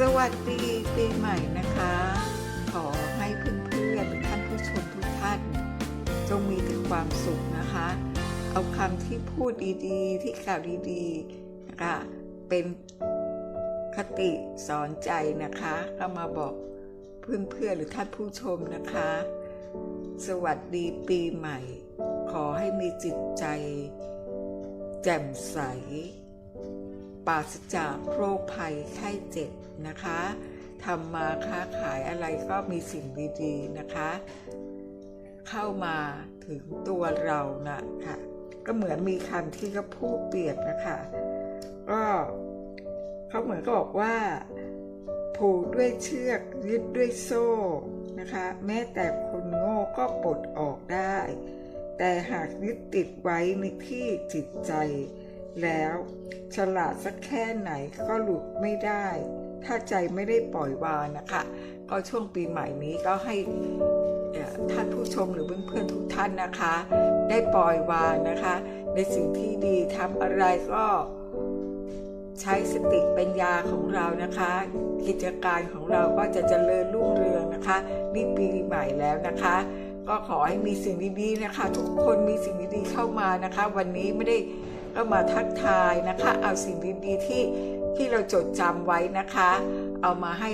สวัสดีปีใหม่นะคะ ขอให้เพื่อนๆท่านผู้ชมทุกท่าน จงมีแต่ความสุขนะคะ เอาคำที่พูดดีๆ ที่กล่าวดีๆนะคะเป็นคติสอนใจนะคะก็มาบอกเพื่อนๆหรือท่านผู้ชมนะคะ สวัสดีปีใหม่ ขอให้มีจิตใจ แจ่มใส ปราศจากโรคภัยไข้เจ็บนะคะทำมาค้าขายอะไรก็มีสิ่งดีๆนะคะ เข้ามาถึงตัวเรานะค่ะ ก็เหมือนมีคำที่เขาพูดเปรียบนะคะก็เขาเหมือนก็บอกว่าผูกด้วยเชือกยึดด้วยโซ่นะคะ แม้แต่คนโง่ก็ปลดออกได้ แต่หากยึดติดไว้ในที่จิตใจ แล้ว ฉลาดสักแค่ไหนก็หลุดไม่ได้ ถ้าใจไม่ได้ปล่อยวางนะคะ ก็ช่วงปีใหม่นี้ก็ให้ท่านผู้ชมหรือเพื่อนๆทุกท่านนะคะ ได้ปล่อยวางนะคะ ในสิ่งที่ดีทำอะไรก็ใช้สติปัญญาของเรานะคะ กิจการของเราก็จะเจริญรุ่งเรืองนะคะนี่ปีใหม่แล้วนะคะ ก็ขอให้มีสิ่งดีๆนะคะ ทุกคนมีสิ่งดีๆเข้ามานะคะ วันนี้ไม่ได้ ก็มาทักทายนะคะ เอาสิ่งดีๆที่ที่เราจดจำไว้นะคะ เอามาให้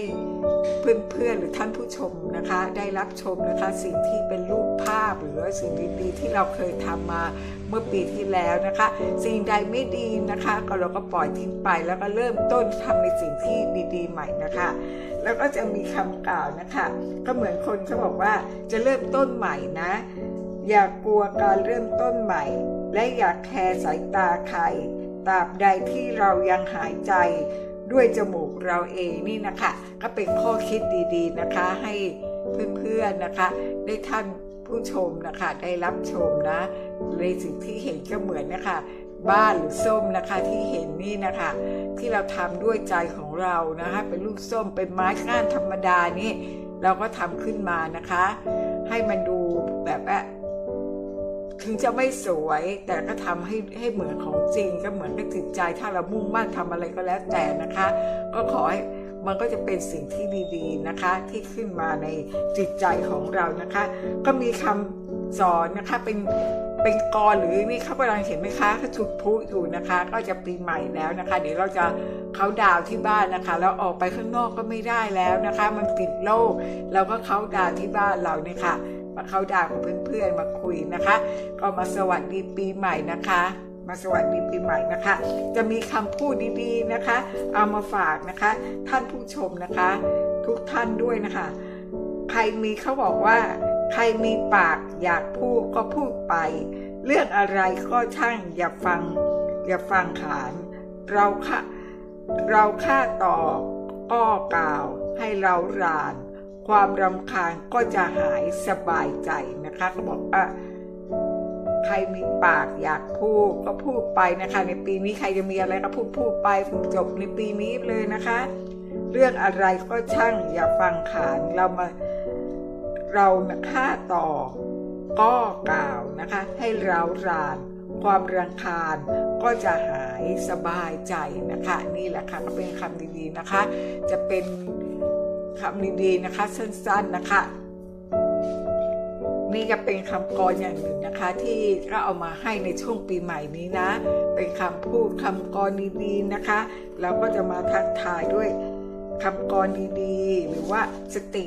เพื่อนๆหรือท่านผู้ชมนะคะ ได้รับชมนะคะสิ่งที่เป็นรูปภาพหรือสิ่งดีๆที่เราเคยทำมาเมื่อปีที่แล้วนะคะ สิ่งใดไม่ดีนะคะ ก็เราก็ปล่อยทิ้งไปแล้วก็เริ่มต้นทำในสิ่งที่ดีๆ ใหม่นะคะ แล้วก็จะมีคำกล่าวนะคะ ก็เหมือนคนเขาบอกว่าจะเริ่มต้นใหม่นะ อย่ากลัวการเริ่มต้นใหม่ และอย่าแคร์สายตาใครตราบใดที่เรายังหายใจด้วยจมูกเราเองนี่นะคะ ก็เป็นข้อคิดดีๆนะคะ ให้เพื่อนๆนะคะ ได้ท่านผู้ชมนะคะ ได้รับชมนะ ในสิ่งที่เห็นก็เหมือนนะคะ บ้านหรือส้มนะคะที่เห็นนี่นะคะ ที่เราทำด้วยใจของเรานะคะเป็นลูกส้มเป็นไม้ก้านธรรมดานี่เราก็ทำขึ้นมานะคะ ให้มันดูแบบว่า ถึงจะไม่สวยแต่ก็ทำให้ให้เหมือนของจริง ก็เหมือนกับจิตใจถ้าเรามุ่งมั่นทำอะไรก็แล้วแต่นะคะ ก็ขอให้มันก็จะเป็นสิ่งที่ดีๆนะคะ ที่ขึ้นมาในจิตใจของเรานะคะ ก็มีคำสอนนะคะเป็นเป็นกรหรือนี่เขากำลังเห็นไหมคะเขาจุดพุอยู่นะคะ ก็จะปีใหม่แล้วนะคะ เดี๋ยวเราจะเขาดาวที่บ้านนะคะ แล้วออกไปข้างนอกก็ไม่ได้แล้วนะคะ มันติดโรคเราก็เขาดาวที่บ้านเราเนี่ยค่ะ มาเข้าดาวกับเพื่อนๆมาคุยนะคะ ก็มาสวัสดีปีใหม่นะคะ มาสวัสดีปีใหม่นะคะ จะมีคำพูดดีๆนะคะ เอามาฝากนะคะ ท่านผู้ชมนะคะ ทุกท่านด้วยนะคะ ใครมีเขาบอกว่า ใครมีปากอยากพูดก็พูดไป เรื่องอะไรก็ช่างอย่าฟัง อย่าฟังขานเราค่ะเราค่าต่อก็กล่าวให้เราราน ความรำคาญก็จะหายสบายใจนะคะก็บอกว่าใครมีปากอยากพูดก็พูดไปนะคะ ในปีนี้ใครจะมีอะไรก็พูดพูดไปจบในปีนี้เลยนะคะ เรื่องอะไรก็ช่างอย่าฟังขานเรามาเราค่าต่อก็กล่าวนะคะ ให้เราราน ความรังคาญก็จะหายสบายใจนะคะ นี่แหละค่ะก็เป็นคำดีๆนะคะ จะเป็น คำดีๆนะคะ สั้นๆนะคะ นี่ก็เป็นคำกรอย่างหนึ่งนะคะ ที่ก็เอามาให้ในช่วงปีใหม่นี้นะ เป็นคำพูดคำกรดีๆนะคะ เราก็จะมาทักทายด้วยคำกรดีๆ หรือว่าสติ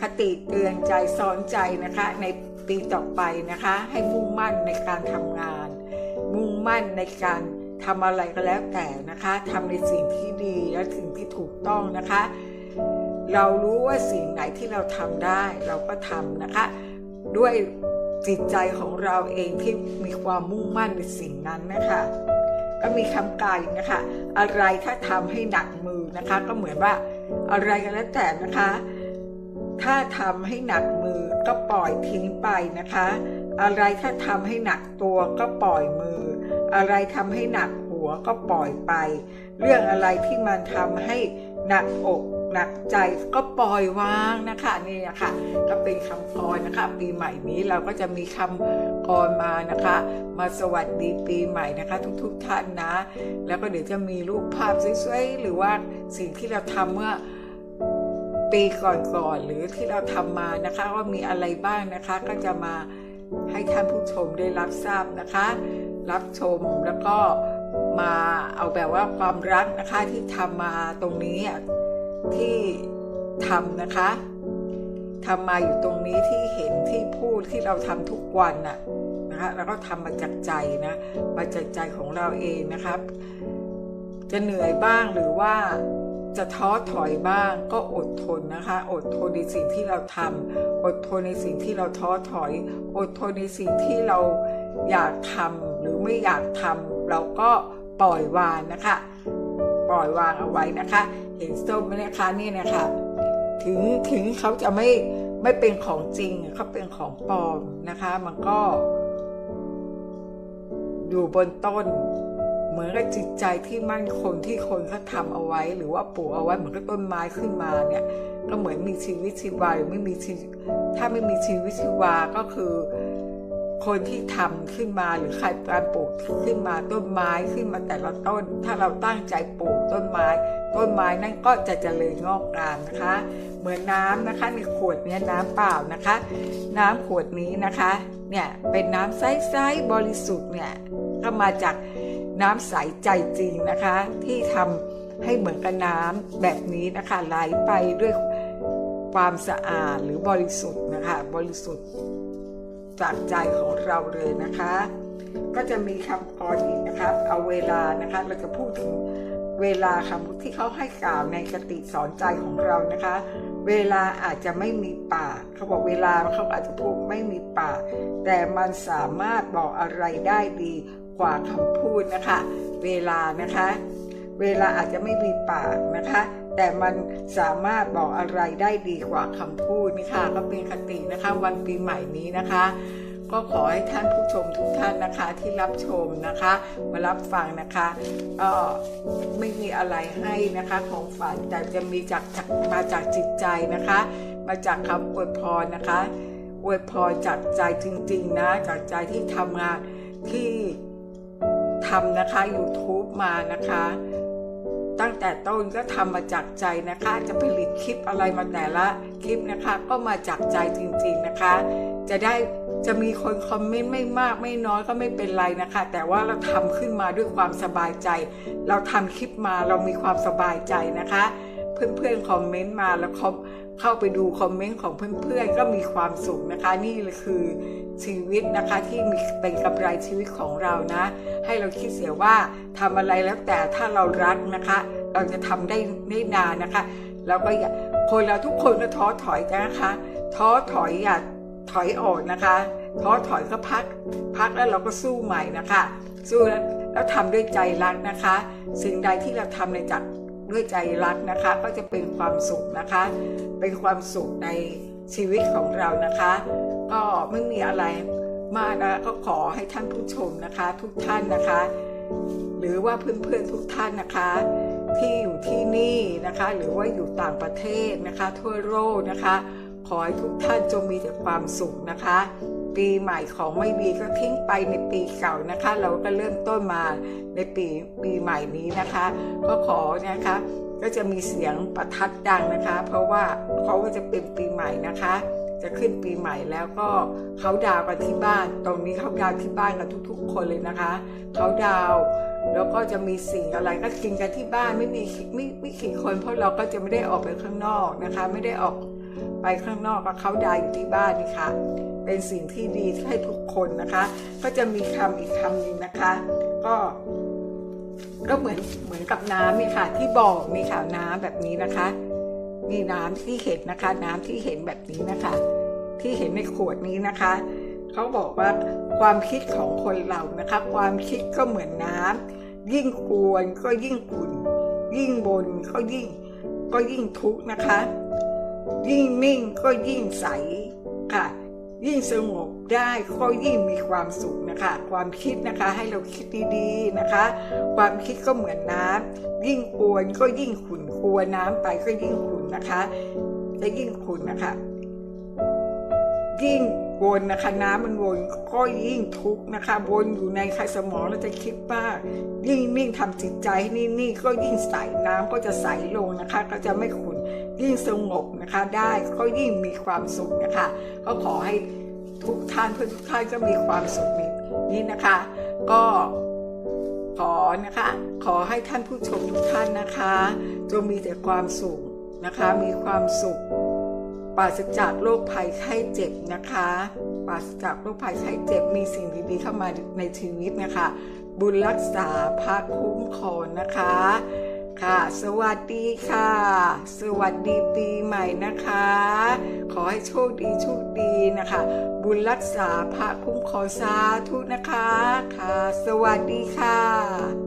คติเตือนใจสอนใจนะคะ ในปีต่อไปนะคะ ให้มุ่งมั่นในการทำงาน มุ่งมั่นในการทำอะไรก็แล้วแต่นะคะทำในสิ่งที่ดีและสิ่งที่ถูกต้องนะคะ เรารู้ว่าสิ่งไหนที่เราทำได้เราก็ทำนะคะ ด้วยจิตใจของเราเองที่มีความมุ่งมั่นในสิ่งนั้นนะคะก็มีคำกล่าวอีกนะคะอะไรถ้าทำให้หนักมือนะคะ ก็เหมือนว่าอะไรก็แล้วแต่นะคะ ถ้าทำให้หนักมือก็ปล่อยทิ้งไปนะคะ อะไรถ้าทำให้หนักตัวก็ปล่อยมือ อะไรทำให้หนักหัวก็ปล่อยไป เรื่องอะไรที่มันทำให้หนักอก หนักใจก็ปล่อยวางนะคะนี่นะคะก็เป็นคำกรนะคะ ปีใหม่นี้เราก็จะมีคำกรมานะคะ มาสวัสดีปีใหม่นะคะ ทุกๆท่านนะ แล้วก็เดี๋ยวจะมีรูปภาพสวยๆหรือว่าสิ่งที่เราทำเมื่อปีก่อนๆหรือที่เราทำมานะคะว่ามีอะไรบ้างนะคะ ก็จะมาให้ท่านผู้ชมได้รับทราบนะคะ รับชมแล้วก็มาเอาแบบว่าความรักนะคะที่ทำมาตรงนี้อะ ที่ทำนะคะทำมาอยู่ตรงนี้ที่เห็นที่พูดที่เราทำทุกวันน่ะนะคะแล้วก็ทำมาจากใจนะมาจากใจของเราเองนะครับ จะเหนื่อยบ้างหรือว่าจะท้อถอยบ้างก็อดทนนะคะ อดทนในสิ่งที่เราทำอดทนในสิ่งที่เราท้อถอย อดทนในสิ่งที่เราอยากทำหรือไม่อยากทำเราก็ปล่อยวางนะคะ ปล่อยวางเอาไว้นะคะ เห็นส้มนะคะนี่นะคะถึงถึงเขาจะไม่ไม่เป็นของจริงเขาเป็นของปลอมนะคะ มันก็ อยู่บนต้น เหมือนกับจิตใจที่มั่นคงที่คนเขาทำเอาไว้ หรือว่าปลูกเอาไว้เหมือนกับต้นไม้ขึ้นมาเนี่ย ก็เหมือนมีชีวิตชีวาหรือไม่มีชีถ้าไม่มีชีวิตชีวาก็คือคนที่ทำขึ้นมาหรือใครการปลูกขึ้นมาต้นไม้ขึ้นมาแต่ละต้น ถ้าเราตั้งใจปลูก ต้นไม้ ต้นไม้นั่นก็จะเจริญงอกงามนะคะ เหมือนน้ำนะคะในขวดนี้น้ำเปล่านะคะ น้ำขวดนี้นะคะเนี่ยเป็นน้ำใสๆบริสุทธิ์เนี่ยก็มาจากน้ำใสใจจริงนะคะ ที่ทำให้เหมือนกับน้ำแบบนี้นะคะไหลไปด้วยความสะอาดหรือบริสุทธิ์นะคะบริสุทธิ์จากใจของเราเลยนะคะ ก็จะมีคำกรอีกนะคะเอาเวลานะคะเราจะพูดถึง เวลาคำที่เขาให้กล่าวในคติสอนใจของเรานะคะ เวลาอาจจะไม่มีปากเขาบอกเวลาเขาอาจจะพูดไม่มีปาก แต่มันสามารถบอกอะไรได้ดีกว่าคำพูดนะคะ เวลานะคะ เวลาอาจจะไม่มีปากนะคะ แต่มันสามารถบอกอะไรได้ดีกว่าคำพูดนี่ค่ะก็เป็นคตินะคะ วันปีใหม่นี้นะคะ ก็ขอให้ท่านผู้ชมทุกท่านนะคะที่รับชมนะคะ มารับฟังนะคะก็ไม่มีอะไรให้นะคะของฝันแต่จะมีจากจากมาจากจิตใจนะคะ มาจากคำอวยพรนะคะอวยพรจากใจจริงๆนะจากใจที่ทำงานที่ทำนะคะ YouTube มานะคะ ตั้งแต่ต้นก็ทำมาจากใจนะคะ จะผลิตคลิปอะไรมาแต่ละคลิปนะคะ ก็มาจากใจจริงๆนะคะ จะได้ จะมีคนคอมเมนต์ไม่มากไม่น้อยก็ไม่เป็นไรนะคะ แต่ว่าเราทำขึ้นมาด้วยความสบายใจ เราทำคลิปมาเรามีความสบายใจนะคะ เพื่อนๆคอมเมนต์มาแล้วเขาเข้าไปดูคอมเมนต์ของเพื่อนๆก็มีความสุขนะคะ นี่คือชีวิตนะคะที่มีเป็นกำไรชีวิตของเรานะ ให้เราคิดเสียว่าทำอะไรแล้วแต่ถ้าเรารักนะคะ เราจะทำได้ได้นานนะคะ แล้วก็คนเราทุกคนก็ท้อถอยนะคะ ท้อถอยอย่า ถอยออกนะคะท้อถอยก็พัก พักแล้วเราก็สู้ใหม่นะคะ สู้แล้วแล้วทำด้วยใจรักนะคะ สิ่งใดที่เราทำในจากด้วยใจรักนะคะ ก็จะเป็นความสุขนะคะ เป็นความสุขในชีวิตของเรานะคะ ก็ไม่มีอะไรมากนะก็ขอให้ท่านผู้ชมนะคะ ทุกท่านนะคะ หรือว่าเพื่อนๆทุกท่านนะคะ ที่อยู่ที่นี่นะคะ หรือว่าอยู่ต่างประเทศนะคะ ทั่วโลกนะคะ ขอให้ทุกท่านจงมีแต่ความสุขนะคะ ปีใหม่ของไม่ดีก็ทิ้งไปในปีเก่านะคะ เราก็เริ่มต้นมาในปีปีใหม่นี้นะคะ ก็ขอนะคะ ก็จะมีเสียงประทัดดังนะคะ เพราะว่าเขาก็จะเป็นปีใหม่นะคะ จะขึ้นปีใหม่แล้วก็เขาดาวกันที่บ้าน ตรงนี้เขาดาวที่บ้านกันทุก ๆ คนเลยนะคะเขาดาวแล้วก็จะมีสิ่งอะไรก็กินกันที่บ้านไม่มีไม่ไม่กี่คนเพราะเราก็จะไม่ได้ออกไปข้างนอกนะคะ ไม่ได้ออก ไปข้างนอกก็เขาดาวอยู่ที่บ้านนี่ค่ะ เป็นสิ่งที่ดีให้ทุกคนนะคะ ก็จะมีคำอีกคำหนึ่งนะคะ ก็ก็เหมือนเหมือนกับน้ำนี่ค่ะ ที่บอกมีข่าวน้ำแบบนี้นะคะนี่น้ำที่เห็นนะคะ น้ำที่เห็นแบบนี้นะคะ ที่เห็นในขวดนี้นะคะเขาบอกว่าความคิดของคนเรานะคะ ความคิดก็เหมือนน้ำยิ่งกวนก็ยิ่งขุ่นยิ่งบนก็ยิ่งก็ยิ่งทุกข์นะคะ ยิ่งนิ่งก็ยิ่งใสค่ะ ยิ่งสงบได้ก็ยิ่งมีความสุขนะคะ ความคิดนะคะให้เราคิดดีๆนะคะ ความคิดก็เหมือนน้ำยิ่งกวนก็ยิ่งขุ่นกลัวน้ำไปก็ยิ่งขุ่นนะคะจะยิ่งคุณนะคะยิ่งวนนะคะน้ำมันวนก็ยิ่งทุกข์นะคะวนอยู่ในคสมองเราจะคิดว่ายิ่งนิ่งทำจิตใจให้นิ่งๆก็ยิ่งใสน้ำก็จะใสลงนะคะ ก็จะไม่ขุ่น ยิ่งสงบนะคะ ได้ก็ยิ่งมีความสุขนะคะ ก็ขอให้ทุกท่านเพื่อนทุกท่านก็มีความสุขนนี้นะคะ ก็ขอนะคะ ขอให้ท่านผู้ชมทุกท่านนะคะจงมีแต่ความสุขนะคะ มีความสุขปราศจากโรคภัยไข้เจ็บนะคะปราศจากโรคภัยไข้เจ็บมีสิ่งดีๆเข้ามาในชีวิตนะคะ บุญรักษาพระคุ้มครองนะคะ ค่ะ สวัสดีค่ะ สวัสดีปีใหม่นะคะ ขอให้โชคดีโชคดีนะคะ บุญรักษาพระคุ้มครองสาธุนะคะ ค่ะ สวัสดีค่ะ